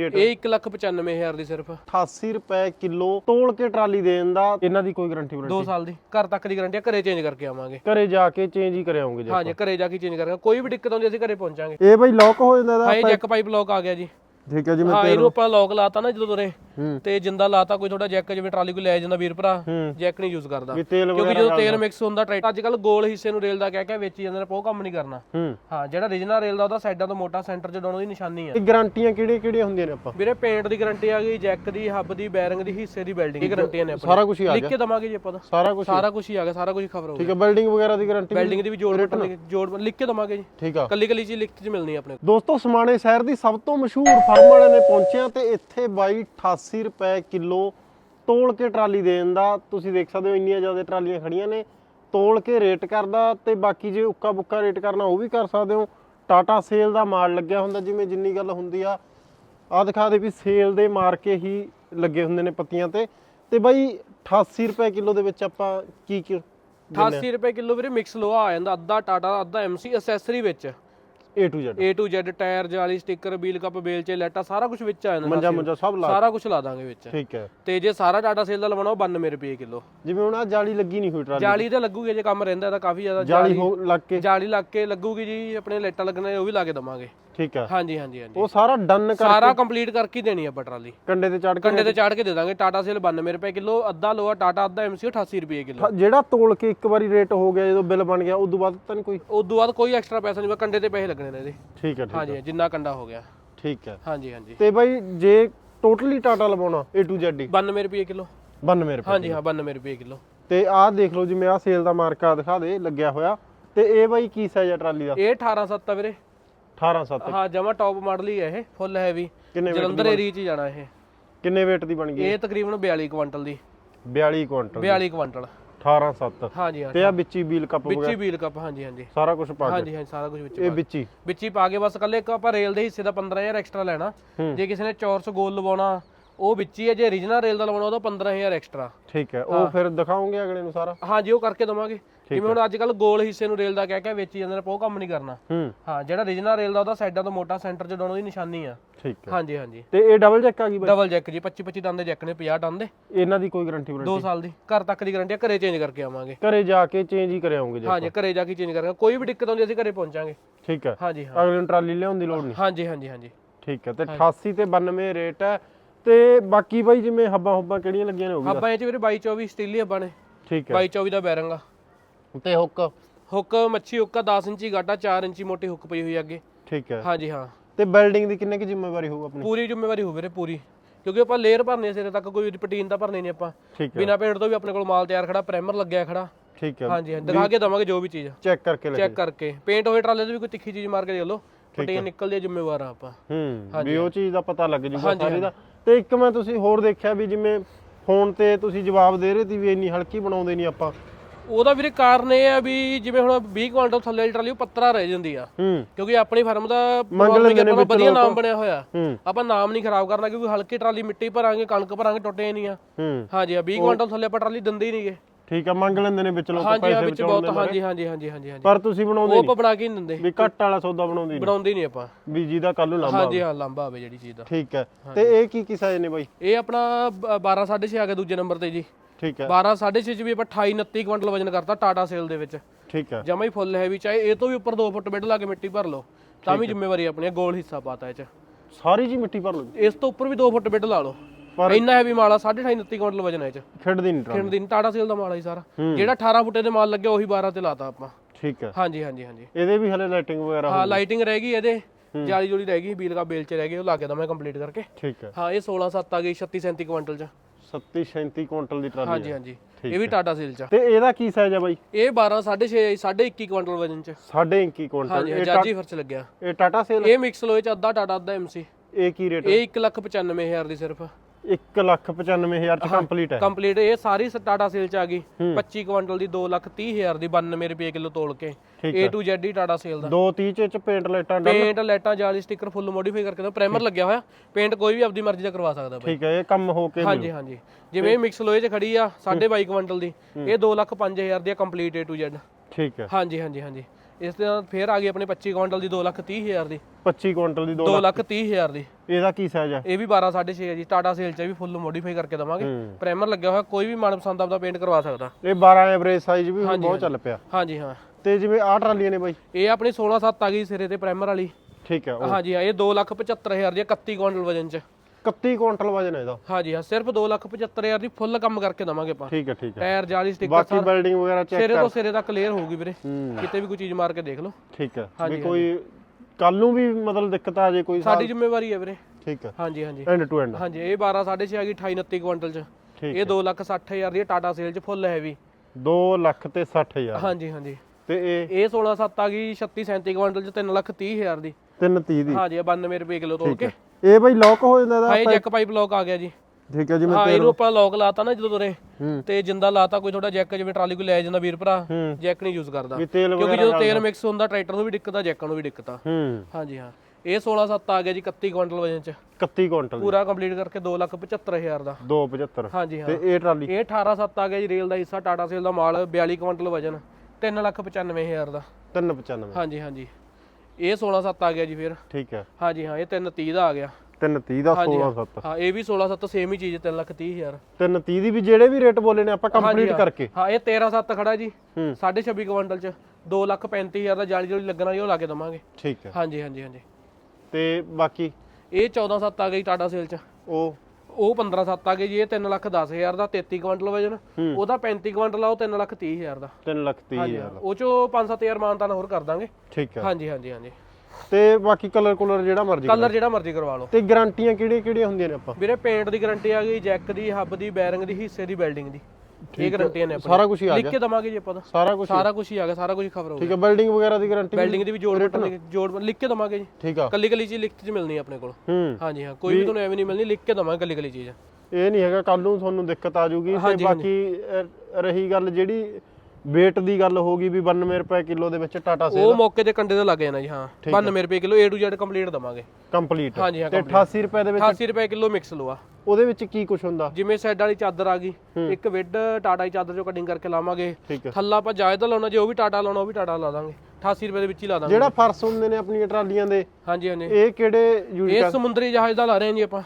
ਇਹ 195000 ਦੀ ਸਿਰਫ। 88 ਰੁਪਏ ਕਿਲੋ ਤੋਲ ਕੇ ਟਰਾਲੀ ਦੇ ਦਿੰਦਾ। ਇਹਨਾਂ ਦੀ ਕੋਈ ਗਾਰੰਟੀ 2 ਵਾਰੰਟੀ ਸਾਲ ਦੀ। ਘਰ ਤੱਕ ਦੀ ਗਾਰੰਟੀ ਘਰੇ ਚੇਂਜ ਕਰਕੇ ਆਵਾਂਗੇ। ਘਰੇ ਜਾ ਕੇ ਚੇਂਜ ਹੀ ਕਰੇ ਆਉਂਗੇ ਜੀ ਹਾਂਜੀ ਘਰੇ ਜਾ ਕੇ ਚੇਂਜ ਕਰਾਂਗੇ ਕੋਈ ਵੀ ਦਿੱਕਤ ਆਉਂਦੀ ਅਸੀਂ ਘਰੇ ਪਹੁੰਚਾਂਗੇ। ਇਹ ਬਈ ਲੌਕ ਹੋ ਜਾਂਦਾ ਹਾਂ ਇਹਦਾ ਇਹ ਜੈਕ ਪਾਈਪ ਲੌਕ ਆ ਗਿਆ ਜੀ। ਠੀਕ ਹੈ ਜਿਵੇਂ ਹਾਂ ਇਹਨੂੰ ਆਪਾਂ ਲੌਕ ਲਾਤਾ ਨਾ ਜਦੋਂ ਤੁਰੇ ਹੂੰ। ਤੇ ਜਿੰਦਾ ਲਾਤਾ ਕੋਈ ਥੋੜਾ ਜੈਕ ਜਿਵੇਂ ਟਰਾਲੀ ਕੋਈ ਲੈ ਜਾਂਦਾ ਵੀਰ ਭਰਾ ਹੂੰ। ਜੈਕ ਨਹੀਂ ਯੂਜ਼ ਕਰਦਾ। ਕਿਉਂਕਿ ਜਦੋਂ ਤੇਲ ਮਿਕਸ ਹੁੰਦਾ ਟਰੈਕਟਰ ਅੱਜ ਕੱਲ ਗੋਲ ਹਿੱਸੇ ਨੂੰ ਰੇਲ ਦਾ ਕਹਿ ਕੇ ਵੇਚੀ ਜਾਂਦੇ ਨੇ ਪੋ ਕੰਮ ਨਹੀਂ ਕਰਨਾ। ਹੂੰ। ਹਾਂ ਜਿਹੜਾ ਰੀਜਨਲ ਰੇਲ ਦਾ ਉਹਦਾ ਸਾਈਡਾਂ ਤੋਂ ਮੋਟਾ ਸੈਂਟਰ 'ਚ ਡਾਉਣ ਦੀ ਨਿਸ਼ਾਨੀ ਆ। ਇਹ ਗਾਰੰਟੀਆਂ ਕਿਹੜੀਆਂ ਕਿਹੜੀਆਂ ਹੁੰਦੀਆਂ ਨੇ ਆਪਾਂ? ਵੀਰੇ ਪੇਂਟ ਦੀ ਗਾਰੰਟੀ ਆ ਗਈ ਜੈਕ ਦੀ ਹੱਬ ਦੀ ਬੈਰਿੰਗ ਦੀ ਹਿੱਸੇ ਦੀ ਬਿਲਡਿੰਗ ਦੀ ਗਾਰੰਟੀਆਂ ਨੇ ਸਾਰਾ ਕੁਝ ਹੀ ਆ ਲਿਖ ਗਿਆ ਕੇ ਦਵਾਂਗੇ ਜੀ ਆਪਾਂ ਸਾਰਾ ਕੁਝ ਸਾਰਾ ਕੁਝ ਹੀ ਆ ਗਿਆ ਸਾਰਾ ਕੁਝ ਖਬਰ ਹੋਊਗੀ ਠੀਕ ਹੈ ਬਿਲਡਿੰਗ ਵਗੈਰਾ ਦੀ ਗਾਰੰਟੀ ਬਿਲਡਿੰਗ ਦੀ ਵੀ ਜੋੜ ਬਟਨ ਲਿਖ- ਜੋੜ ਲਿਖ ਕੇ ਦਵਾਂਗੇ ਜੀ। ਠੀਕ ਆ। ਕੱਲੀ ਕੱਲੀ ਚੀਜ਼ ਲਿਖਤ 'ਚ ਮਿਲਣੀ ਆਪਣੇ। ਦੋਸਤੋ ਸਮਾਣੇ ਸ਼ਹਿਰ ਦੀ ਸਭ ਤੋਂ ਮਸ਼ਹੂਰ ਫਰਮ ਵਾਲੇ ਨੇ ਪਹੁੰਚਿਆ ਤੇ ਇੱਥੇ ਬਾਈ 88 ਰੁਪਏ ਕਿਲੋ ਤੋਲ ਕੇ ਟਰਾਲੀ ਦੇ ਦਿੰਦਾ। ਤੁਸੀਂ ਦੇਖ ਸਕਦੇ ਹੋ ਇੰਨੀਆਂ ਜ਼ਿਆਦਾ ਟਰਾਲੀਆਂ ਖੜੀਆਂ ਨੇ। ਤੋਲ ਕੇ ਰੇਟ ਕਰਦਾ ਤੇ ਬਾਕੀ ਜੇ ਉੱਕਾ ਬੁੱਕਾ ਰੇਟ ਕਰਨਾ ਉਹ ਵੀ ਕਰ ਸਕਦੇ ਹੋ। ਟਾਟਾ ਸੇਲ ਦਾ ਮਾਲ ਲੱਗਿਆ ਹੁੰਦਾ, ਜਿਵੇਂ ਜਿੰਨੀ ਗੱਲ ਹੁੰਦੀ ਆ। ਆ ਦਿਖਾ ਦੇ ਵੀ ਸੇਲ ਦੇ ਮਾਰ ਕੇ ਹੀ ਲੱਗੇ ਹੁੰਦੇ ਨੇ ਪੱਤੀਆਂ ਤੇ। ਤੇ ਬਾਈ 88 ਰੁਪਏ ਕਿਲੋ ਦੇ ਵਿੱਚ ਆਪਾਂ ਕੀ ਕੀ 88 ਰੁਪਏ ਕਿਲੋ ਵੀਰੇ ਮਿਕਸ ਲੋਹਾ ਆ ਜਾਂਦਾ, ਅੱਧਾ ਟਾਟਾ, ਅੱਧਾ ਐਮਸੀ ਅਸੈਸਰੀ ਵਿੱਚ। A to Z A to Z tyre ਜਾਲੀ ਸਟicker ਵੀਲ ਕੱਪ ਬੇਲਚੇ ਲੈਟਾ ਸਾਰਾ ਕੁਝ ਵਿੱਚ ਆ ਜਾਂਦਾ ਮੰਜਾ ਮੁੰਜਾ ਸਭ ਲਾ ਸਾਰਾ ਕੁਝ ਲਾ ਦਾਂਗੇ ਵਿੱਚ। ਠੀਕ ਹੈ। ਤੇ ਜੇ ਸਾਰਾ ਟਾਟਾ ਸੇਲ ਦਾ ਲਵਾਉਣਾ ਉਹ 92 ਰੁਪਏ ਕਿਲੋ। ਜਿਵੇਂ ਹੁਣ ਆ ਜਾਲੀ ਲੱਗੀ ਨਹੀਂ ਹੋਈ ਟਰਾਲੀ ਜਾਲੀ ਤੇ। ਲੱਗੂਗੀ ਜੇ ਕੰਮ ਰਹਿੰਦਾ ਤਾਂ ਕਾਫੀ ਜ਼ਿਆਦਾ ਜਾਲੀ ਹੋ ਲੱਗ ਕੇ। ਜਾਲੀ ਲੱਗ ਕੇ ਲੱਗੂਗੀ ਜੀ ਆਪਣੇ ਲੈਟਾਂ ਲੱਗਣੇ ਉਹ ਵੀ ਲਾ ਕੇ ਦਵਾਂਗੇ। ਠੀਕ ਹੈ। ਹਾਂਜੀ ਹਾਂਜੀ ਹਾਂਜੀ। ਉਹ ਸਾਰਾ ਡਨ ਕਰ ਸਾਰਾ ਕੰਪਲੀਟ ਕਰਕੇ ਹੀ ਦੇਣੀ ਆਪਾਂ ਟਰਾਲੀ ਕੰਡੇ ਤੇ ਚੜ ਕੇ ਕੰਡੇ ਤੇ ਚਾੜ ਕੇ ਦੇ ਦਾਂਗੇ। ਟਾਟਾ ਸੇਲ 92 ਰੁਪਏ ਕਿਲੋ ਅੱਧਾ ਲੋਹਾ ਟਾਟਾ ਅੱਧਾ ਐਮਸੀ 88 ਰੁਪਏ ਕਿਲੋ। ਜਿਹੜਾ ਤੋਲ ਕੇ ਇੱਕ ਵਾਰੀ ਰੇਟ ਹੋ ਗਿਆ ਜਦੋਂ ਬਿੱਲ ਬਣ ਗਿਆ ਉਦੋਂ ਬਾਅਦ ਤਾਂ ਨਹੀਂ ਕੋਈ ਉਦੋਂ ਬਾਅਦ ਕੋਈ ਐਕਸਟਰਾ ਪੈਸਾ ਨਹੀਂ ਬਸ ਕੰਡੇ ਤੇ ਪੈਸੇ ਲੱਗਣੇ ਨੇ ਇਹਦੇ। ਠੀਕ ਹੈ ਠੀਕ ਹਾਂਜੀ ਜਿੰਨਾ ਕੰਡਾ ਹੋ ਗਿਆ। ਠੀਕ ਹੈ। ਹਾਂਜੀ ਹਾਂਜੀ। ਤੇ ਬਾਈ ਜੇ ਟੋਟਲੀ ਟਾਟਾ ਲਵਾਉਣਾ A to Z ਹੀ। 92 ਰੁਪਏ ਕਿਲੋ। 92 ਰੁਪਏ ਹਾਂਜੀ ਹਾਂ 92 ਰੁਪਏ ਕਿਲੋ। ਤੇ ਆਹ ਦੇਖ ਲਓ ਜਿਵੇਂ ਆਹ ਸੇਲ ਦਾ ਮਾਰਕਾ ਦਿਖਾ ਦੇ ਲੱਗਿਆ ਹੋਇਆ। ਤੇ ਇਹ ਬਾਈ ਕੀ ਸਾਈਜ਼ ਹੈ ਟਰਾਲੀ ਦਾ? ਇਹ 187 ਵੀਰੇ। 18 7 ਹਾਂ ਜਮਾ ਟੌਪ ਮਾਡਲ ਹੀ ਹੈ ਇਹ ਫੁੱਲ ਹੈਵੀ ਕਿੰਨੇ weight ਜਲੰਧਰ ਏਰੀਆ 'ਚ ਜਾਣਾ ਇਹ। ਕਿੰਨੇ weight ਦੀ ਬਣ ਗਈ ਇਹ? ਤਕਰੀਬਨ 42 ਕੁਇੰਟਲ ਦੀ। 42 ਕੁਇੰਟਲ 42 ਕੁਇੰਟਲ 18 7 ਹਾਂਜੀ ਹਾਂ ਤੇ ਆ ਵਿੱਚ ਵੀਲ ਕੱਪ ਵਿੱਚ ਵੀਲ ਕੱਪ ਹਾਂਜੀ ਹਾਂਜੀ। ਸਾਰਾ ਕੁਝ ਪਾ ਕੇ। ਹਾਂਜੀ ਹਾਂਜੀ ਸਾਰਾ ਕੁਝ ਵਿੱਚ ਇਹ ਵਿੱਚ। ਵਿੱਚ ਪਾ ਕੇ ਬਸ ਕੱਲੇ ਇੱਕ ਆਪਾਂ ਰੇਲ ਦੇ ਹਿੱਸੇ ਦਾ 15000 ਐਕਸਟਰਾ ਲੈਣਾ। ਜੇ ਕਿਸੇ ਨੇ ਚੌਰਸ ਗੋਲ ਲਵਾਉਣਾ ਉਹ ਵਿੱਚ ਹੀ ਹੈ ਜੇ ਰੀਜਨਲ ਰੇਲ ਦਾ ਲਵਾਉਣਾ ਉਹਦਾ 15000 ਐਕਸਟਰਾ ਠੀਕ ਹੈ ਉਹ ਫਿਰ ਦਿਖਾਓਗੇ ਅਗਲੇ ਨੂੰ ਸਾਰਾ? ਹਾਂਜੀ ਉਹ ਕਰਕੇ ਦਵਾਂਗੇ। ਜਿਵੇਂ ਹੁਣ ਅੱਜ ਕੱਲ ਗੋਲ ਹਿੱਸੇ ਨੂੰ ਰੇਲ ਦਾ ਕਹਿ ਕੇ ਵੇਚੀ ਜਾਂਦੇ ਨੇ ਪੋ ਕੰਮ ਨਹੀਂ ਕਰਨਾ। ਹੂੰ। ਜਿਹੜਾ ਰੀਜਨਲ ਰੇਲ ਦਾ ਉਹਦਾ ਸਾਈਡਾਂ ਤੋਂ ਮੋਟਾ ਸੈਂਟਰ 'ਚ ਡਾਉਣ ਦੀ ਨਿਸ਼ਾਨੀ ਆ। ਠੀਕ ਹੈ। ਹਾਂਜੀ ਹਾਂਜੀ। ਤੇ ਇਹ ਡਬਲ ਚੈੱਕ ਆ ਗਈ ਬਾਈ? ਡਬਲ ਜੈਕ ਜੀ 25 25 ਟਨ ਦੇ ਜੈਕ ਨੇ 50 ਟਨ ਦੇ। ਇਹਨਾਂ ਦੀ ਕੋਈ ਗਾਰੰਟੀ ਵਾਰੰਟੀ 2 ਸਾਲ ਦੀ। ਘਰ ਤੱਕ ਦੀ ਗਾਰੰਟੀ ਘਰੇ ਚੇਂਜ ਕਰਕੇ ਆਵਾਂਗੇ। ਘਰੇ ਜਾ ਕੇ ਚੇਂਜ ਹੀ ਕਰੇ ਆਉਂਗੇ ਜੀ ਹਾਂਜੀ ਘਰੇ ਜਾ ਕੇ ਚੇਂਜ ਕਰਾਂਗੇ। ਕੋਈ ਵੀ ਦਿੱਕਤ ਆਉਂਦੀ ਅਸੀਂ ਘਰੇ ਪਹੁੰਚਾਂਗੇ। ਠੀਕ ਹੈ। ਹਾਂਜੀ ਹਾਂ। ਅਗਲੇ ਨੂੰ ਟਰਾਲੀ ਲਿਆਉਣ ਦੀ ਲੋੜ ਨਹੀਂ? ਹਾਂਜੀ ਹਾਂਜੀ ਹਾਂਜੀ। ਠੀਕ ਹੈ ਤੇ 88 ਤੇ 92 ਰੇਟ ਹੈ। ਤੇ ਬਾਕੀ ਬਾਈ ਜਿਵੇਂ ਹੱਬਾਂ ਹੁੱਬਾਂ ਕਿਹੜੀਆਂ ਲੱਗੀਆਂ ਨੇ ਉਹ ਵੀ ਹੱਬਾਂ ਇਹ ਚ ਵੀਰੇ 22 24 ਸਟੀਲੀ ਹੱਬਾਂ ਨੇ। ਠੀਕ ਹੈ। 22 24 ਦਾ ਬੈਰਿੰਗ। ਆ ਤੇ ਹੁੱਕ। ਹੁੱਕ ਮੱਛੀ ਹੁੱਕ ਆ 10 ਇੰਚੀ ਗਾਟਾ 4 ਇੰਚੀ ਮੋਟੀ ਹੁੱਕ ਪਈ ਹੋਈ ਅੱਗੇ। ਠੀਕ ਹੈ। ਹਾਂਜੀ ਹਾਂ। ਤੇ ਬਿਲਡਿੰਗ ਦੀ ਕਿੰਨੇ ਕੀ ਜ਼ਿੰਮੇਵਾਰੀ ਹੋਊ ਆਪਣੀ? ਪੂਰੀ ਜ਼ਿੰਮੇਵਾਰੀ ਹੋ ਵੀਰੇ ਪੂਰੀ। ਕਿਉਂਕਿ ਆਪਾਂ ਲੇਅਰ ਭਰਨੀ ਸਿਰੇ ਤੱਕ ਕੋਈ ਪਟੀਨ ਤਾਂ ਭਰਨੀ ਨਹੀਂ ਆਪਾਂ। ਠੀਕ ਹੈ। ਬਿਨਾ ਪੇਂਟ ਤੋਂ ਵੀ ਆਪਣੇ ਕੋਲ ਮਾਲ ਤਿਆਰ ਖੜਾ ਪ੍ਰਾਈਮਰ ਲੱਗਿਆ ਖੜਾ। ਠੀਕ ਹੈ। ਹਾਂਜੀ ਹਾਂ ਦਿਖਾ ਕੇ ਦਵਾਂਗੇ ਜੋ ਵੀ ਚੀਜ਼। ਚੈੱਕ ਕਰਕੇ ਲੈ ਚੈੱਕ ਕਰਕੇ। ਪੇਂਟ ਹੋਏ ਟਰਾਲੇ ਤੇ ਵੀ ਕੋਈ ਤਿੱਖੀ ਚੀਜ਼ ਮਾਰ ਕੇ ਦੇਖ ਲਓ। ਪਟੀਨ ਨਿਕਲ ਜੇ ਜ਼ਿੰਮੇਵਾਰ ਆ ਆਪਾਂ। ਹੂੰ ਵੀ ਉਹ ਚੀਜ਼ ਦਾ ਪਤਾ ਲੱਗ ਜੂਗਾ ਸਾਰੀ ਦਾ। ਤੇ ਇੱਕ ਮੈਂ ਤੁਸੀਂ ਹੋਰ ਦੇਖਿਆ ਵੀ ਜਿਵੇਂ ਫੋਨ ਤੇ ਤੁਸੀਂ ਜਵਾਬ ਦੇ ਰਹੇ ਸੀ ਵੀ ਇੰਨੀ ਹਲਕੀ ਬਣਾਉਂਦੇ ਨਹੀਂ ਆਪਾਂ। ਉਹਦਾ ਵੀਰੇ ਕਾਰਨ ਇਹ ਆ ਵੀ ਜਿਵੇਂ ਹੁਣ 20 ਕੁਆਂਟਲ ਥੱਲੇ ਵਾਲੀ ਟਰਾਲੀ ਉਹ ਪੱਤਰਾ ਰਹਿ ਜਾਂਦੀ ਆ। ਹੂੰ। ਕਿਉਂਕਿ ਆਪਣੀ ਫਰਮ ਦਾ ਮੰਗ ਲੈਂਦੇ ਨੇ ਆਪਣਾ ਵਿੱਚ ਵਧੀਆ। ਨਾਮ ਬਣਿਆ ਹੋਇਆ। ਹੂੰ। ਆਪਾਂ ਨਾਮ ਨਹੀਂ ਖਰਾਬ ਕਰਨਾ ਕਿਉਂਕਿ ਹਲਕੀ ਟਰਾਲੀ ਮਿੱਟੀ ਭਰਾਂਗੇ ਕਣਕ ਭਰਾਂਗੇ ਟੁੱਟੇ ਨਹੀਂ ਆ। ਹੂੰ। ਹਾਂਜੀ ਆ 20 ਕੁਆਂਟਲ ਥੱਲੇ ਆਪਾਂ ਟਰਾਲੀ ਦਿੰਦੇ ਹੀ ਨਹੀਂਗੇ ਠੀਕ ਹੈ ਮੰਗ ਲੈਂਦੇ ਨੇ ਵਿੱਚ ਲੋਕ ਹਾਂਜੀ ਆ ਪੈਸੇ ਵਿੱਚ ਬਚਾਉਣ ਬਹੁਤ ਦੇ ਹਾਂਜੀ ਹਾਂਜੀ ਹਾਂਜੀ ਹਾਂਜੀ ਹਾਂਜੀ। ਪਰ ਤੁਸੀਂ ਬਣਾਉਂਦੇ ਉਹ ਨਹੀਂ। ਬਣਾ ਕੇ ਹੀ ਨਹੀਂ ਦਿੰਦੇ। ਵੀ ਘੱਟ ਵਾਲਾ ਸੌਦਾ ਬਣਾਉਂਦੇ ਨਹੀਂ। ਬਣਾਉਂਦੇ ਨਹੀਂ ਆਪਾਂ। ਵੀ ਜਿਹਦਾ ਕੱਲ ਨੂੰ ਲਾਂਭਾ ਹਾਂਜੀ ਹਾਂ ਲੰਬਾ ਆਵੇ ਜਿਹੜੀ ਚੀਜ਼ ਦਾ। ਠੀਕ ਹੈ ਤੇ ਇਹ ਕੀ ਕੀ ਸਾਈਜ਼ ਨੇ ਬਾਈ? ਇਹ ਆਪਣਾ 12 6.5 ਆ ਗਿਆ ਦੂਜੇ ਨੰਬਰ ਤੇ ਜੀ। ਠੀਕ ਹੈ 12 6.5 ਚ ਵੀ ਆਪਾਂ 28 29 ਕੁਆਂਟਲ ਵਜਨ ਕਰਤਾ ਟਾਟਾ ਸੇਲ ਦੇ ਵਿੱਚ। ਠੀਕ ਹੈ ਜਮਾ ਹੀ ਫੁੱਲ ਹੈਵੀ ਚਾਹੇ ਇਹ ਤੋਂ ਵੀ ਉੱਪਰ 2 ਫੁੱਟ ਬੈੱਡ ਲਾ ਕੇ ਮਿੱਟੀ ਭਰ ਲਓ ਤਾਂ ਵੀ ਜ਼ਿੰਮੇਵਾਰੀ ਆਪਣੀ ਹੈ, ਗੋਲ ਹਿੱਸਾ ਪਾਤਾ ਇਹ ਚ। ਸਾਰੀ ਜੀ ਮਿੱਟੀ ਭਰ ਲਓ। ਇਸ ਤੋਂ ਉੱਪਰ ਵੀ 2 ਫੁੱਟ ਬੈੱਡ ਲਾ ਲਓ। ਇੰਨਾ ਹੈਵੀ ਮਾਲ ਆ 28 29 ਕੁਆਂਟਲ ਵਜਨ ਹੈ ਇਹ ਚ। ਖਿੜਦੀ ਨਹੀਂ ਟਰਾਲੀ। ਕਿੰਨ ਦਿਨ ਟਾਟਾ ਸੇਲ ਦਾ ਮਾਲ ਆ ਜੀ ਸਾਰਾ। ਜਿਹੜਾ 18 ਫੁੱਟੇ ਦੇ ਮਾਲ ਲੱਗਿਆ ਉਹੀ 12 ਤੇ ਲਾਤਾ ਆਪਾਂ। ਠੀਕ ਹੈ। ਹਾਂਜੀ ਹਾਂਜੀ ਹਾਂਜੀ। ਇਹਦੇ ਵੀ ਹਲੇ ਲਾਈਟਿੰਗ ਵਗੈਰਾ ਹਾਂ ਲਾਈਟਿੰਗ ਰਹਿ ਗਈ ਇਹਦੇ। ਜਾਲੀ ਜੋਲੀ ਰਹਿ ਗਈ ਬੀਲ ਕਾ ਬੇਲ ਚ ਰਹਿ ਗਏ ਉਹ ਲਾ ਕੇ ਦਵਾਂ ਕੰਪਲੀਟ ਕਰਕੇ। ਠੀਕ ਹੈ। ਹਾਂ ਇਹ 16 7 ਆ ਗਈ 36 37 ਕੁਆਂਟਲ ਚ। 37 37 ਕੁਇੰਟਲ ਦੀ ਟਰਾਲੀ ਹਾਂਜੀ ਹਾਂਜੀ। ਇਹ ਵੀ ਟਾਟਾ ਸੇਲ ਚ ਆ। ਤੇ ਇਹਦਾ ਕੀ ਸਾਈਜ਼ ਹੈ ਬਾਈ? ਇਹ 12 6.5 21 ਕੁਆਂਟਲ ਵਜਨ ਚ। ਸਾਢੇ 21 ਕੁਇੰਟਲ। ਇਹ ਜਾਜੀ ਫਰਚ ਲੱਗਿਆ। ਇਹ ਟਾਟਾ ਸੇਲ ਇਹ ਮਿਕਸ ਲੋਏ ਚ ਅੱਧਾ ਟਾਟਾ ਅੱਧਾ ਐਮਸੀ ਇਹ ਕੀ ਰੇਟ ਇਹ 195000 ਦੀ ਸਿਰਫ। 195000 ਚ ਕੰਪਲੀਟ ਹੈ। ਕੰਪਲੀਟ ਇਹ ਸਾਰੀ ਟਾਟਾ ਸੇਲ ਚ ਆ ਗਈ। 25 ਕੁਆਂਟਲ ਦੀ 230000 ਦੀ 92 ਰੁਪਏ ਕਿਲੋ ਤੋਲ ਕੇ। A to Z ਹੀ ਟਾਟਾ ਸੇਲ ਦਾ। 230 ਚ ਚ ਪੇਂਟ ਲਾਈਟਾਂ ਡਨ। ਪੇਂਟ ਲਾਈਟਾਂ ਜਾਲੀ ਸਟicker ਫੁੱਲ ਮੋਡੀਫਾਈ ਕਰਕੇ ਦਾ ਪ੍ਰਾਈਮਰ ਲੱਗਿਆ ਹੋਇਆ। ਪੇਂਟ ਕੋਈ ਵੀ ਆਪਦੀ ਮਰਜ਼ੀ ਦਾ ਕਰਵਾ ਸਕਦਾ ਬਾਈ। ਠੀਕ ਹੈ ਇਹ ਕੰਮ ਹੋ ਕੇ ਹਾਂਜੀ ਹਾਂਜੀ। ਜਿਵੇਂ ਇਹ ਮਿਕਸ ਲੋਏ ਚ ਖੜੀ ਆ 22.5 ਕੁਆਂਟਲ ਦੀ ਇਹ 205000 ਦੀ ਆ ਕੰਪਲੀਟ A to Z ਠੀਕ ਹੈ। ਹਾਂਜੀ ਹਾਂਜੀ ਹਾਂਜੀ। ਇਸ ਦੇ ਨਾਲ ਫੇਰ ਆ ਗਈ ਆਪਣੇ 25 ਕੁਇੰਟਲ ਦੀ 2 ਲੱਖ 30 ਹਜ਼ਾਰ ਦੀ। 25 ਕੁਇੰਟਲ ਦੀ 2 2 ਲੱਖ 30 ਹਜ਼ਾਰ ਦੀ। ਇਹਦਾ ਕੀ ਸਾਈਜ਼ ਆ? ਇਹ ਵੀ 12 6.5 ਹੈ ਜੀ। ਟਾਟਾ ਸੇਲ ਚ ਵੀ ਫੁੱਲ ਮੋਡੀਫਾਈ ਕਰਕੇ ਦਵਾਂਗੇ। ਪ੍ਰਾਈਮਰ ਲੱਗਿਆ ਹੋਇਆ ਕੋਈ ਵੀ ਮਨਪਸੰਦ ਆਪਦਾ ਪੇਂਟ ਕਰਵਾ ਸਕਦਾ। ਇਹ 12 ਐਵਰੇਜ ਸਾਈਜ਼ ਵੀ ਬਹੁਤ ਚੱਲ ਪਿਆ। ਹਾਂਜੀ ਹਾਂ। ਤੇ ਜਿਵੇਂ ਆਹ ਟਰਾਲੀਆਂ ਨੇ ਬਾਈ? ਇਹ ਆਪਣੀ 16 7 ਆ ਗਈ ਸਿਰੇ ਤੇ ਪ੍ਰਾਈਮਰ ਵਾਲੀ। ਠੀਕ ਹੈ ਹਾਂਜੀ ਹਾਂ ਇਹ 2 ਲੱਖ 75 ਹਜ਼ਾਰ ਦੀ ਹੈ, 31 ਕੁਇੰਟਲ ਵਜਨ ਚ। 31 ਕੁਇੰਟਲ ਵਜਨ ਹੈ ਇਹਦਾ। ਹਾਂਜੀ ਹਾਂ ਸਿਰਫ 2 ਲੱਖ 75 ਹਜ਼ਾਰ ਦੀ ਫੁੱਲ ਕੰਮ ਕਰਕੇ ਦਵਾਂਗੇ ਆਪਾਂ। ਠੀਕ ਹੈ ਠੀਕ ਹੈ। ਟਾਇਰ ਜਾਲੀ ਸਟicker ਬਾਕੀ ਬਿਲਡਿੰਗ ਵਗੈਰਾ ਚੈੱਕ ਸਿਰੇ ਤੋਂ ਸਿਰੇ ਤੱਕ ਕਲੀਅਰ ਹੋਊਗੀ ਵੀਰੇ। ਕਿਤੇ ਵੀ ਕੋਈ ਚੀਜ਼ ਮਾਰ ਕੇ ਦੇਖ ਲਓ। ਠੀਕ ਹੈ ਵੀ ਕੋਈ ਕੱਲ ਨੂੰ ਵੀ ਮਤਲਬ ਦਿੱਕਤ ਆ ਜੇ ਕੋਈ ਸਾਡੀ ਜ਼ਿੰਮੇਵਾਰੀ ਹੈ ਵੀਰੇ। ਠੀਕ ਹੈ। ਹਾਂਜੀ ਹਾਂਜੀ। ਐਂਡ ਟੂ ਐਂਡ ਹਾਂਜੀ ਇਹ 12 6.5 ਆ ਗਈ 28 29 ਕੁਇੰਟਲ ਚ। ਇਹ 2 ਲੱਖ 60 ਹਜ਼ਾਰ ਦੀ ਹੈ, ਟਾਟਾ ਸੇਲ ਚ ਫੁੱਲ ਹੈਵੀ। 2 ਲੱਖ ਤੇ 60000 ਹਾਂਜੀ ਹਾਂਜੀ। ਤੇ ਇਹ ਇਹ 16 7 ਆ ਗਈ 36 37 ਕੁਇੰਟਲ ਚ 3 ਲੱਖ 30 ਹਜ਼ਾਰ ਦੀ। 330 ਦੀ। ਹਾਂਜੀ ਇਹ 92 ਰੁਪਏ ਕਿਲੋ ਤੋਲ ਕੇ। ਇਹ ਬਾਈ ਲੋਕ ਹੋ ਜਾਂਦਾ ਹਾਂ ਇਹਦਾ ਇਹ ਜੈਕ ਪਾਈਪ ਲੌਕ ਆ ਗਿਆ ਜੀ। ਠੀਕ ਹੈ ਜਿਵੇਂ ਹਾਂ ਇਹਨੂੰ ਆਪਾਂ ਲੌਕ ਲਾਤਾ ਨਾ ਜਦੋਂ ਤੁਰੇ। ਹੂੰ। ਤੇ ਜਿੰਦਾ ਲਾਤਾ ਕੋਈ ਥੋੜਾ ਜੈਕ ਜਿਵੇਂ ਟਰਾਲੀ ਕੋਈ ਲੈ ਜਾਂਦਾ ਵੀਰ ਭਰਾ ਹੂੰ। ਜੈਕ ਨਹੀਂ ਯੂਜ਼ ਕਰਦਾ। ਕਿਉਂਕਿ ਜਦੋਂ ਤੇਲ ਮਿਕਸ ਹੁੰਦਾ ਟਰੈਕਟਰ ਨੂੰ ਵੀ ਦਿੱਕਤ ਆ ਜੈਕਾਂ ਨੂੰ ਵੀ ਦਿੱਕਤ ਆ। ਹੂੰ। ਹਾਂਜੀ ਹਾਂ। ਇਹ 16 7 ਆ ਗਿਆ ਜੀ 31 ਕੁਇੰਟਲ ਵਜਨ ਚ। 31 ਕੁਇੰਟਲ ਪੂਰਾ ਕੰਪਲੀਟ ਕਰਕੇ 2 ਲੱਖ 75 ਹਜ਼ਾਰ ਦਾ। 275 ਹਾਂਜੀ ਹਾਂ। ਤੇ ਇਹ ਟਰਾਲੀ? ਇਹ 18 7 ਆ ਗਿਆ ਜੀ ਰੇਲ ਦਾ ਹਿੱਸਾ ਟਾਟਾ ਸੇਲ ਦਾ ਮਾਲ 42 ਕੁਇੰਟਲ ਵਜਨ 3 ਲੱਖ 95 ਹਜ਼ਾਰ ਦਾ। 395 ਹਾਂਜੀ ਹਾਂਜੀ। ਇਹ 16 7 ਆ ਗਿਆ ਜੀ ਫਿਰ। ਠੀਕ ਹੈ। ਹਾਂਜੀ ਹਾਂ ਇਹ 3 30 ਦਾ ਆ ਗਿਆ। 330 ਦਾ 16 7 ਹਾਂ। ਇਹ ਵੀ 16 7 ਸੇਮ ਹੀ ਚੀਜ਼ 3 ਲੱਖ 30 ਹਜ਼ਾਰ। 330 ਦੀ ਵੀ ਜਿਹੜੇ ਵੀ ਰੇਟ ਬੋਲੇ ਨੇ ਆਪਾਂ ਕੰਪਲੀਟ ਕਰਕੇ। ਹਾਂ ਇਹ 13 7 ਖੜਾ ਜੀ। ਹੂੰ। 26 ਕੁਇੰਟਲ ਚ 2 ਲੱਖ 35 ਹਜ਼ਾਰ ਦਾ ਜਾਲੀ ਜੋਲੀ ਲੱਗਣਾ ਜੀ ਉਹ ਲਾ ਕੇ ਦਵਾਂਗੇ। ਠੀਕ ਹੈ। ਹਾਂਜੀ ਹਾਂਜੀ ਹਾਂਜੀ। ਤੇ ਬਾਕੀ? ਇਹ 14 7 ਆ ਗਈ ਟਾਟਾ ਸੇਲ ਚ। ਉਹ ਉਹ 15 7 ਆ ਗਈ ਜੀ ਇਹ 3 ਲੱਖ 10 ਹਜ਼ਾਰ ਦਾ 33 ਕੁਇੰਟਲ ਵਜਨ ਉਹਦਾ 35 ਕੁਇੰਟਲ ਆ ਉਹ 3 ਲੱਖ 30 ਹਜ਼ਾਰ ਦਾ। 3 ਲੱਖ 30 ਹਜ਼ਾਰ ਉਹ ਚੋਂ 5 7 ਹਜ਼ਾਰ ਮਾਨਤਾਨ ਹੋਰ ਕਰ ਦਾਂਗੇ। ਠੀਕ ਹੈ। ਹਾਂਜੀ ਹਾਂਜੀ ਹਾਂਜੀ। ਤੇ ਬਾਕੀ ਕਲਰ ਕੁਲਰ ਜਿਹੜਾ ਮਰਜ਼ੀ ਕਲਰ ਜਿਹੜਾ ਮਰਜ਼ੀ ਕਰਵਾ ਲਓ। ਤੇ ਗਾਰੰਟੀਆਂ ਕਿਹੜੀਆਂ ਕਿਹੜੀਆਂ ਹੁੰਦੀਆਂ ਨੇ ਆਪਾਂ? ਵੀਰੇ ਪੇਂਟ ਦੀ ਗਾਰੰਟੀ ਆ ਗਈ ਜੈਕ ਦੀ ਹੱਬ ਦੀ ਬੈਰਿੰਗ ਦੀ ਹਿੱਸੇ ਦੀ ਬਿਲਡਿੰਗ ਦੀ। ਇਹ ਗਾਰੰਟੀਆਂ ਨੇ ਸਾਰਾ ਕੁਝ ਹੀ ਆ ਲਿਖ ਗਿਆ। ਕੇ ਦਵਾਂਗੇ ਜੀ ਆਪਾਂ ਤਾਂ। ਸਾਰਾ ਕੁਝ ਸਾਰਾ ਕੁਝ ਹੀ ਆ ਗਿਆ ਸਾਰਾ ਕੁਝ ਖਬਰ ਹੋ ਠੀਕ ਹੈ ਬਿਲਡਿੰਗ ਵਗੈਰਾ ਦੀ ਗਾਰੰਟੀ ਬਿਲਡਿੰਗ ਦੀ ਵੀ ਜੋੜ ਬਟਨ ਜੋੜ ਲਿਖ ਕੇ ਦਵਾਂਗੇ ਜੀ। ਠੀਕ ਆ। ਕੱਲੀ ਕੱਲੀ ਚੀਜ਼ ਲਿਖਤ ਚ ਮਿਲਣੀ ਆਪਣੇ ਕੋਲ। ਹਾਂਜੀ ਹਾਂ ਕੋਈ ਵੀ ਤੁਹਾਨੂੰ ਐਵੇਂ ਨਹੀਂ ਮਿਲਣੀ ਲਿਖ ਕੇ ਦਵਾਂਗੇ ਕੱਲੀ ਕੱਲੀ ਚੀਜ਼। ਇਹ ਨਹੀਂ ਹੈਗਾ ਕੱਲ ਨੂੰ ਤੁਹਾਨੂੰ ਦਿੱਕਤ ਆ ਜੂਗੀ ਤੇ ਬਾਕੀ ਰਹੀ ਗੱਲ ਜਿਹੜੀ weight ਦੀ ਗੱਲ ਹੋਗੀ ਵੀ 92 ਰੁਪਏ ਕਿਲੋ ਦੇ ਵਿੱਚ ਟਾਟਾ ਸੇ ਉਹ ਮੌਕੇ ਤੇ ਕੰਡੇ ਤੇ ਲੱਗ ਜਾਣਾ ਜੀ ਹਾਂ। 92 ਰੁਪਏ kilo A to Z complete ਦਵਾਂਗੇ। ਕੰਪਲੀਟ ਹਾਂਜੀ ਹਾਂ ਤੇ 88 ਰੁਪਏ ਦੇ ਵਿੱਚ 88 ਰੁਪਏ ਕਿਲੋ ਮਿਕਸ ਲਵਾ ਉਹਦੇ ਵਿੱਚ ਕੀ ਕੁਝ ਹੁੰਦਾ? ਜਿਵੇਂ ਸਾਈਡ ਵਾਲੀ ਚਾਦਰ ਆ ਗਈ ਇੱਕ ਵਿੱਡ ਟਾਟਾ ਦੀ ਚਾਦਰ ਚੋਂ ਕਟਿੰਗ ਕਰਕੇ ਲਾਵਾਂਗੇ। ਥੱਲਾ ਆਪਾਂ ਜਾਇਦਾ ਲਾਉਣਾ ਜੇ ਉਹ ਵੀ ਟਾਟਾ ਲਾਉਣਾ ਉਹ ਵੀ ਟਾਟਾ ਲਾ ਦਾਂਗੇ। 88 ਰੁਪਏ ਦੇ ਵਿੱਚ ਹੀ ਲਾ ਦਾਂਗੇ। ਜਿਹੜਾ ਫਰਸ਼ ਹੁੰਦੇ ਨੇ ਆਪਣੀਆਂ ਟਰਾਲੀਆਂ ਦੇ ਹਾਂਜੀ ਹਾਂਜੀ। ਇਹ ਕਿਹੜੇ ਯੂਜ਼ ਇਹ ਸਮੁੰਦਰੀ ਜਹਾਜ਼ ਦਾ ਲਾ ਰਹੇ ਹਾਂ ਜੀ ਆਪਾਂ।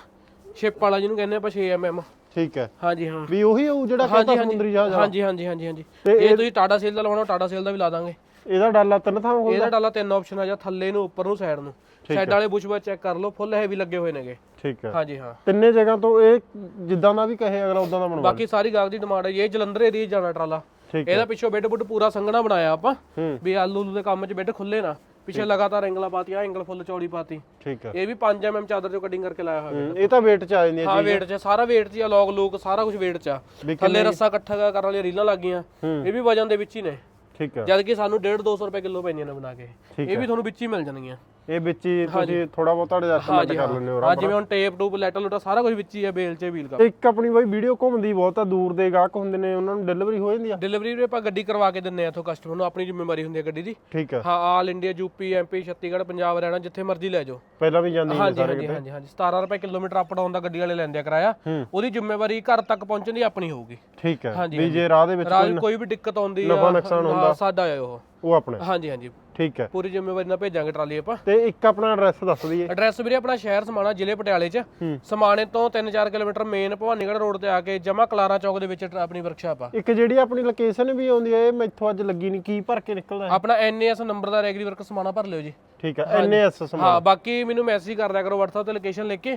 ਸ਼ਿਪ ਵਾਲਾ ਜਿਹਨੂੰ ਕਹਿੰਦੇ ਆਪਾਂ 6 mm ਠੀਕ ਹੈ। ਹਾਂਜੀ ਹਾਂ। ਵੀ ਉਹੀ ਹੋਊ ਜਿਹੜਾ ਕਹਿੰਦਾ ਸਮੁੰਦਰੀ ਜਹਾਜ਼। ਹਾਂਜੀ ਹਾਂਜੀ ਹਾਂਜੀ ਹਾਂਜੀ। ਇਹ ਤੁਸੀਂ ਟਾਟਾ ਸੇਲ ਦਾ ਲਾਉਣਾ ਟਾਟਾ ਸੇਲ ਦਾ ਵੀ ਲਾ ਦਾਂਗੇ। ਇਹਦਾ ਡਾਲਾ ਤਿੰਨ ਥਾਂ ਹੋਊ ਇਹਦਾ ਡਾਲਾ ਤਿੰਨ ਆਪਸ਼ਨ ਆ ਜਾਂ ਥੱਲੇ ਨੂੰ ਉੱਪਰ ਨੂੰ ਸਾਈਡ ਨੂੰ। ਸਾਈਡ ਵਾਲੇ ਬੁਸ਼ ਬਾ ਚੈੱਕ ਕਰ ਲਓ ਫੁੱਲ ਹੈਵੀ ਲੱਗੇ ਹੋਏ ਨੇਗੇ। ਠੀਕ ਹੈ। ਹਾਂਜੀ ਹਾਂ। ਤਿੰਨੇ ਜਗ੍ਹਾ ਤੋਂ ਇਹ ਜਿੱਦਾਂ ਦਾ ਵੀ ਕਹੇ ਅਗਲਾ ਉਦਾਂ ਦਾ ਬਣਵਾ ਬਾਕੀ ਸਾਰੀ ਗਾਗ ਦੀ ਡਿਮਾਂਡ ਹੈ ਇਹ ਜਲੰਧਰ ਏਰੀਆ ਜਾਣਾ ਟਰਾਲਾ। ਇਹਦਾ ਪਿੱਛੋਂ ਬੈੱਡ ਬੁੱਡ ਪੂਰਾ ਸੰਘਣਾ ਬਣਾਇਆ ਆਪਾਂ ਵੀ ਆਲੂ ਦੇ ਕੰਮ 'ਚ ਬੈੱਡ ਖੁੱਲੇ ਨਾ। ਪਿੱਛੇ ਲਗਾਤਾਰ ਐਂਗਲਾਂ ਪਾਤੀਆਂ ਐਂਗਲ ਫੁੱਲ ਚੌੜੀ ਪਾਤੀ। ਠੀਕ ਹੈ। ਇਹ ਵੀ 5 ਐਮਐਮ ਚਾਦਰ ਚੋਂ ਕਟਿੰਗ ਕਰਕੇ ਲਾਇਆ ਹੋਇਆ ਹੂੰ, ਇਹ ਤਾਂ weight ਚ ਆ ਜਾਂਦੀ ਹੈ ਹਾਂ weight 'ਚ ਸਾਰਾ weight 'ਚ ਆ ਲੌਗ ਲੂਕ ਸਾਰਾ ਕੁਝ weight 'ਚ ਆ। ਥੱਲੇ ਰੱਸਾ ਇਕੱਠਾ ਕਰਨ ਵਾਲੀਆਂ ਰੀਲਾਂ ਲੱਗ ਗਈਆਂ ਹੂੰ। ਇਹ ਵੀ ਵਜਨ ਦੇ ਵਿੱਚ ਹੀ ਨੇ। ਠੀਕ ਹੈ। ਜਦ ਕਿ ਸਾਨੂੰ 1.5 200 ਰੁਪਏ ਕਿਲੋ ਪੈਂਦੀਆਂ ਨੇ ਬਣਾ ਕੇ। ਇਹ ਵੀ ਤੁਹਾਨੂੰ ਵਿੱਚ ਹੀ ਮਿਲ ਜਾਣਗੀਆਂ। ਇਹ ਵਿੱਚ ਹੀ ਤੁਸੀਂ ਥੋੜਾ ਬਹੁਤਾ ਐਡਜਸਟਮੈਂਟ ਕਰ ਲੈਂਦੇ ਹੋ ਹਾਂ ਜਿਵੇਂ ਹੁਣ ਟੇਪ ਟੂਪ ਲੈਟਰ ਲੂਟਾ ਸਾਰਾ ਕੁਝ ਵਿੱਚ ਹੀ ਹੈ ਬੇਲ 'ਚ ਵੀਲ ਕਰ ਇੱਕ ਆਪਣੀ ਬਾਈ ਵੀਡੀਓ ਘੁੰਮਦੀ ਬਹੁਤ ਆ ਦੂਰ ਦੇ ਗਾਹਕ ਹੁੰਦੇ ਨੇ ਉਹਨਾਂ ਨੂੰ ਡਿਲੀਵਰੀ ਹੋ ਜਾਂਦੀ ਆ? ਡਿਲੀਵਰੀ ਵੀ ਆਪਾਂ ਗੱਡੀ ਕਰਵਾ ਕੇ ਦਿੰਨੇ ਆ ਇਥੋਂ ਕਸਟਮਰ ਨੂੰ ਆਪਣੀ ਜ਼ਿੰਮੇਵਾਰੀ ਹੁੰਦੀ ਹੈ ਗੱਡੀ ਦੀ। ਠੀਕ ਹੈ ਹਾਂ all India UP MP Chhattisgarh Punjab Haryana ਜਿੱਥੇ ਮਰਜ਼ੀ ਲੈ ਜਾਓ। ਪਹਿਲਾਂ ਵੀ ਜਾਂਦੀ ਹਾਂਜੀ ਹਾਂਜੀ ਹਾਂਜੀ ਹਾਂਜੀ। 17 ਰੁਪਏ ਕਿਲੋਮੀਟਰ ਅਪ ਡਾਊਨ ਦਾ ਗੱਡੀ ਵਾਲੇ ਲੈਂਦੇ ਆ ਕਿਰਾਇਆ। ਹੂੰ। ਉਹਦੀ ਜ਼ਿੰਮੇਵਾਰੀ ਘਰ ਤੱਕ ਪਹੁੰਚਣ ਦੀ ਆਪਣੀ ਹੋਊਗੀ। ਠੀਕ ਹੈ ਵੀ ਜੇ ਰਾਹ ਦੇ ਵਿੱਚ ਕੋਈ ਵੀ ਦਿੱਕਤ ਆਉਂਦੀ ਆ ਨੁਕਸਾਨ ਹਾਂ, ਸਾਡਾ ਹੈ ਉਹ। ਉਹ ਆਪਣੇ। ਹਾਂਜੀ ਹਾਂਜੀ। ਠੀਕ ਹੈ। ਪੂਰੀ ਜ਼ਿੰਮੇਵਾਰੀ ਨਾਲ ਭੇਜਾਂਗੇ ਟਰਾਲੀ ਆਪਾਂ। ਤੇ ਇੱਕ ਆਪਣਾ ਐਡਰੈਸ ਦੱਸ ਦਈਏ। ਐਡਰੈਸ ਵੀਰੇ ਆਪਣਾ ਸ਼ਹਿਰ ਸਮਾਣਾ ਜ਼ਿਲ੍ਹੇ ਪਟਿਆਲੇ 'ਚ। ਸਮਾਣੇ ਤੋਂ 3-4 ਕਿਲੋਮੀਟਰ ਮੇਨ ਭਵਾਨੀਗੜ੍ਹ ਰੋਡ ਤੇ ਆ ਕੇ ਜਮਾ ਕਲਾਰਾ ਚੌਕ ਦੇ ਵਿੱਚ ਆਪਣੀ ਵਰਕਸ਼ਾਪ ਆ। ਇੱਕ ਜਿਹੜੀ ਆਪਣੀ ਲੋਕੇਸ਼ਨ ਵੀ ਆਉਂਦੀ ਹੈ ਇਹ ਮੈਥੋਂ ਅੱਜ ਲੱਗੀ ਨਹੀਂ ਕੀ ਭਰ ਕੇ ਨਿਕਲਦਾ ਹੈ ਆਪਣਾ ਐਨਏਐਸ ਨੰਬਰ ਦਾ ਰੈਗਰੀ ਵਰਕ ਸਮਾਣਾ ਭਰ ਲਿਓ ਜੀ। ਠੀਕ ਹੈ ਐਨਏਐਸ ਸਮਾਨ ਹਾਂ ਬਾਕੀ ਮੈਨੂੰ ਮੈਸੇਜ ਕਰ ਦਿਆ ਕਰੋ WhatsApp ਤੇ ਲੋਕੇਸ਼ਨ ਲਿਖ ਕੇ।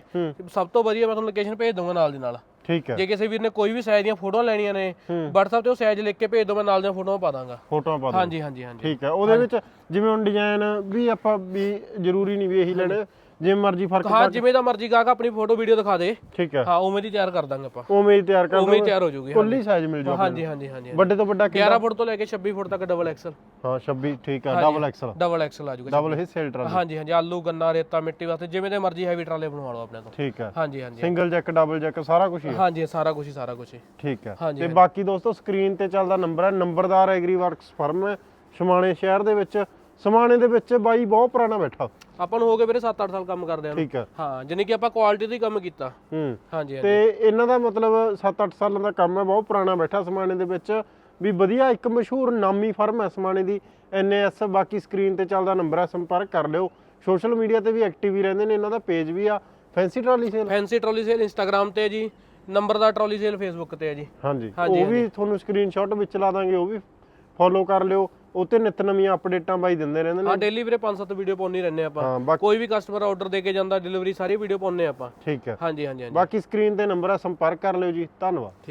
ਸਭ ਤੋਂ ਵਧੀਆ ਮੈਂ ਤੁਹਾਨੂੰ ਲੋਕੇਸ਼ਨ ਭੇਜ ਦੂੰਗਾ ਨਾਲ ਦੀ ਨਾਲ। ਠੀਕ ਹੈ। ਜੇ ਕਿਸੇ ਵੀਰ ਨੇ ਕੋਈ ਵੀ ਸਾਈਜ਼ ਦੀਆਂ ਫੋਟੋਆਂ ਲੈਣੀਆਂ ਨੇ। WhatsApp ਤੇ ਉਹ ਸਾਈਜ਼ ਲਿਖ ਕੇ ਭੇਜ ਦਿਓ ਮੈਂ ਨਾਲ ਦੀਆਂ ਫੋਟੋਆਂ ਪਾ ਦਾਂਗਾ। ਫੋਟੋਆਂ ਪਾ ਦਿਓ ਹਾਂਜੀ ਹਾਂਜੀ ਹਾਂਜੀ। ਠੀਕ ਹੈ। ਉਹਦੇ ਵਿੱਚ ਜਿਵੇਂ ਹੁਣ ਡਿਜ਼ਾਈਨ ਵੀ ਆਪਾਂ ਵੀ ਜ਼ਰੂਰੀ ਨਹੀਂ ਵੀ ਇਹੀ ਲੈਣੇ। ਜਿਵੇਂ ਮਰਜ਼ੀ ਫ਼ਰਕ ਹਾਂ ਜਿਵੇਂ। ਦਾ ਮਰਜ਼ੀ ਗਾਹਕ ਆਪਣੀ ਫੋਟੋ ਵੀਡੀਓ ਦਿਖਾ ਦੇ। ਠੀਕ ਹੈ। ਹਾਂ ਉਵੇਂ ਦੀ ਤਿਆਰ ਕਰ ਦਾਂਗੇ ਆਪਾਂ। ਉਵੇਂ ਹੀ ਤਿਆਰ ਕਰ ਉਵੇਂ ਹੀ ਦੋ ਤਿਆਰ ਹੋ ਜਾਊਗੀ ਕੁੱਲੀ ਸਾਈਜ਼ ਮਿਲ ਜਾਊ ਹਾਂਜੀ ਹਾਂਜੀ ਹਾਂਜੀ। ਵੱਡੇ ਤੋਂ ਵੱਡਾ 11 ਫੁੱਟ ਤੋਂ ਲੈ ਕੇ 26 ਫੁੱਟ ਤੱਕ ਡਬਲ ਐਕਸਲ ਹਾਂ 26 ਠੀਕ ਹੈ ਡਬਲ ਐਕਸਲ ਡਬਲ ਐਕਸਲ ਆ ਜਾਊਗਾ ਡਬਲ ਹਿੱਸੇ ਟਰਾਲੀ। ਹਾਂਜੀ ਹਾਂਜੀ ਆਲੂ ਗੰਨਾ ਰੇਤਾ ਮਿੱਟੀ ਵਾਸਤੇ ਜਿਵੇਂ ਦੇ ਮਰਜ਼ੀ ਹੈਵੀ ਟਰਾਲੇ ਬਣਵਾ ਲਓ ਆਪਣੇ ਤੋਂ। ਠੀਕ ਹੈ ਹਾਂਜੀ ਹਾਂਜੀ ਸਿੰਗਲ ਜੈਕ ਡਬਲ ਜੈਕ ਸਾਰਾ ਕੁਝ ਹੀ ਹਾਂਜੀ ਸਾਰਾ ਕੁਝ ਹੀ ਸਾਰਾ ਕੁਝ ਹੀ। ਠੀਕ ਹੈ ਤੇ ਬਾਕੀ ਦੋਸਤੋ ਸਕਰੀਨ ਤੇ ਚੱਲਦਾ ਨੰਬਰ ਹੈ ਨੰਬਰਦਾਰ ਐਗਰੀ ਵਰਕਸ ਫਰਮ ਹੈ ਸਮਾਣੇ ਸ਼ਹਿਰ ਦੇ ਵਿੱਚ। ਸਮਾਣੇ ਦੇ ਵਿੱਚ ਬਾਈ ਬਹੁਤ ਪੁਰਾਣਾ ਬੈਠਾ। ਆਪਾਂ ਨੂੰ ਹੋ ਗਏ ਵੀਰੇ 7-8 ਸਾਲ ਕੰਮ ਕਰਦੇ ਆਂ ਠੀਕ ਹੈ ਹਾਂ ਜਾਨੀ ਕਿ ਆਪਾਂ ਕੁਆਲਿਟੀ ਦਾ ਕੰਮ ਕੀਤਾ। ਹੂੰ। ਹਾਂਜੀ ਹਾਂਜੀ। ਤੇ ਇਹਨਾਂ ਦਾ ਮਤਲਬ 7-8 ਸਾਲਾਂ ਦਾ ਕੰਮ ਹੈ ਬਹੁਤ ਪੁਰਾਣਾ ਬੈਠਾ ਸਮਾਣੇ ਦੇ ਵਿੱਚ। ਵੀ ਵਧੀਆ ਇੱਕ ਮਸ਼ਹੂਰ ਨਾਮੀ ਫਰਮ ਹੈ ਸਮਾਣੇ ਦੀ ਐਨਐਸ ਬਾਕੀ ਸਕਰੀਨ ਤੇ ਚੱਲਦਾ ਨੰਬਰ ਹੈ ਸੰਪਰਕ ਕਰ ਲਿਓ। ਸੋਸ਼ਲ ਮੀਡੀਆ ਤੇ ਵੀ ਐਕਟਿਵ ਹੀ ਰਹਿੰਦੇ ਨੇ ਇਹਨਾਂ ਦਾ ਪੇਜ ਵੀ ਆ। Fancy trolley sale fancy trolley sale Instagram ਤੇ ਜੀ ਨੰਬਰਦਾਰ ਟਰਾਲੀ ਸੇਲ ਫੇਸਬੁੱਕ ਤੇ ਹੈ ਜੀ। ਹਾਂਜੀ, ਉਹ ਵੀ ਤੁਹਾਨੂੰ ਸਕਰੀਨਸ਼ਾਟ ਵਿੱਚ ਲਾ ਦਾਂਗੇ ਉਹ ਵੀ ਫੋਲੋ ਕਰ ਲਿਓ। ਉਹ ਤੇ ਨਿਤ ਨਵੀਆਂ ਅਪਡੇਟਾਂ ਬਾਈ ਦਿੰਦੇ ਰਹਿੰਦੇ ਨੇ। ਹਾਂ ਡੇਲੀ ਵੀਰੇ 5-7 ਵੀਡੀਓ ਪਾਉਣੀ ਰਹਿੰਦੇ ਆਪਾਂ। ਕੋਈ ਵੀ ਕਸਟਮਰ ਆਰਡਰ ਦੇ ਕੇ ਜਾਂਦਾ ਡਿਲੀਵਰੀ ਸਾਰੀ ਵੀਡੀਓ ਪਾਉਣੇ ਆਪਾਂ। ਠੀਕ ਹੈ। ਹਾਂਜੀ ਹਾਂਜੀ ਹਾਂਜੀ। ਬਾਕੀ ਸਕਰੀਨ ਤੇ ਨੰਬਰ ਹੈ ਸੰਪਰਕ ਕਰ ਲਿਓ ਜੀ। ਧੰਨਵਾਦ।